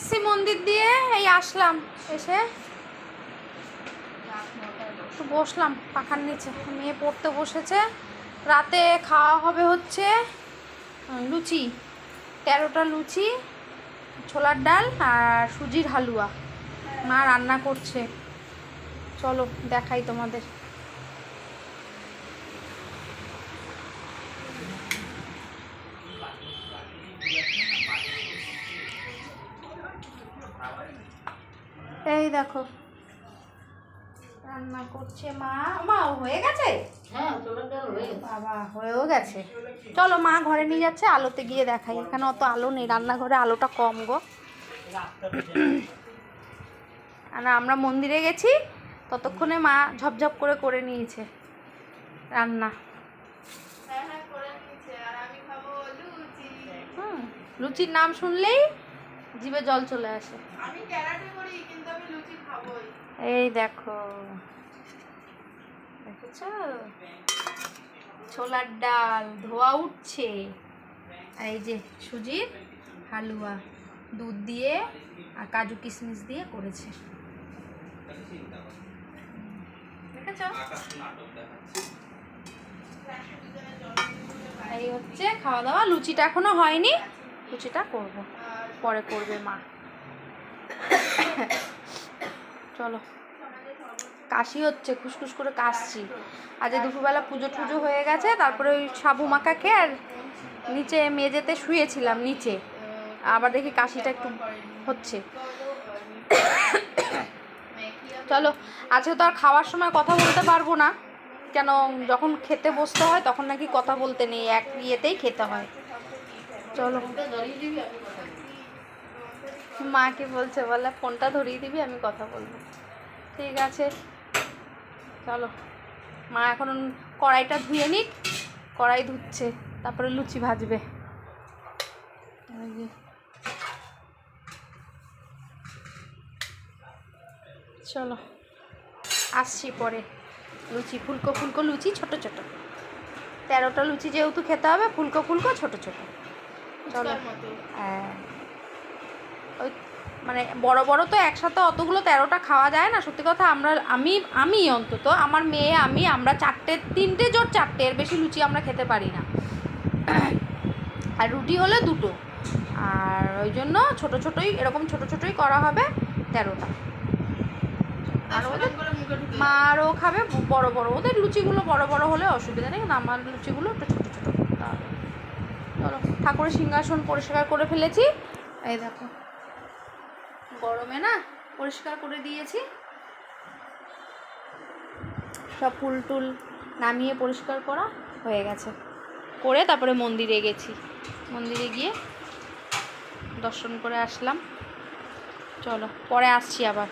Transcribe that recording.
এসছি মন্দির দিয়ে, এই আসলাম এসে। একটু বসলাম পাখার নিচে। মেয়ে পড়তে বসেছে। রাতে খাওয়া হবে হচ্ছে লুচি, তেরোটা লুচি, ছোলার ডাল আর সুজির হালুয়া। মা রান্না করছে। চলো দেখাই তোমাদের। এই দেখো। রান্না করছে মা। মা হয়ে গেছে? হ্যাঁ হয়ে বাবা হয়েও গেছে। চলো মা ঘরে নিয়ে যাচ্ছে আলোতে গিয়ে দেখাই। এখানে অত আলো নেই রান্নাঘরে আলোটা কম গো। আর আমরা মন্দিরে গেছি ততক্ষণে মা ঝপঝপ করে করে নিয়েছে রান্না। হুম লুচির নাম শুনলেই জিভে জল চলে আসে। আমি এই দেখো। দেখেছ? ছোলার ডাল, ধোয়া উঠছে। এই যে সুজির হালুয়া, দুধ দিয়ে আর কাজু কিশমিশ দিয়ে করেছে। দেখেছ? এই হচ্ছে খাওয়া দাওয়া লুচিটা এখনও হয়নি। লুচিটা করব। পরে করবে মা। চলো। কাশি হচ্ছে, খুসখুস করে কাশছি। আজ দুপুরবেলা পুজো টুজো হয়ে গেছে, তারপরে ওই সাবু মাখা খেয়ে আর নিচে মেঝেতে শুয়েছিলাম, নিচে। আবার দেখি কাশিটা একটু হচ্ছে। চলো, আজকে তো আর খাওয়ার সময় কথা বলতে পারব না। কেন, যখন খেতে বসতে হয়, তখন নাকি কথা বলতে নেই, এক ইয়েতেই খেতে হয়। চলো ধরিয়ে দিবি আমি কথা বলব। মাকে বলছে বলে ফোনটা ধরিয়ে দিবি আমি কথা বলব। ঠিক আছে। চলো। মা এখন কড়াইটা ধুয়ে নিক কড়াই ধুচ্ছে তারপরে লুচি ভাজবে। চলো। আসছি পরে। লুচি ফুলকো ফুলকো লুচি ছোট ছোট। তেরোটা লুচি যেহেতু খেতে হবে ফুলকো ফুলকো ছোট ছোট। চলো। হ্যাঁ। মানে বড় বড় তো একসাথে অতগুলো তেরোটা খাওয়া যায় না। সত্যি কথা আমরা, আমি আমি অন্তত, আমার মেয়ে, আমি, আমরা চারটে, তিনটে জোর চারটে, এর বেশি লুচি আমরা খেতে পারি না। আর রুটি হলে দুটো। আর ওই জন্য ছোট ছোটোই, এরকম ছোট ছোটোই করা হবে তেরোটা। আর ওদের মুখে মারও খাবে, বড় বড়, ওদের লুচিগুলো বড় বড় হলে অসুবিধা নেই, কিন্তু আমার লুচিগুলো একটু ছোটো ছোটো। হবে ঠাকুরের সিংহাসন পরিষ্কার করে ফেলেছি। এই দেখো। গরমে না পরিষ্কার করে দিয়েছি। সব ফুল টুল নামিয়ে পরিষ্কার করা হয়ে গেছে। করে তারপরে মন্দিরে গেছি। মন্দিরে গিয়ে দর্শন করে আসলাম। চলো, পরে আসছি আবার।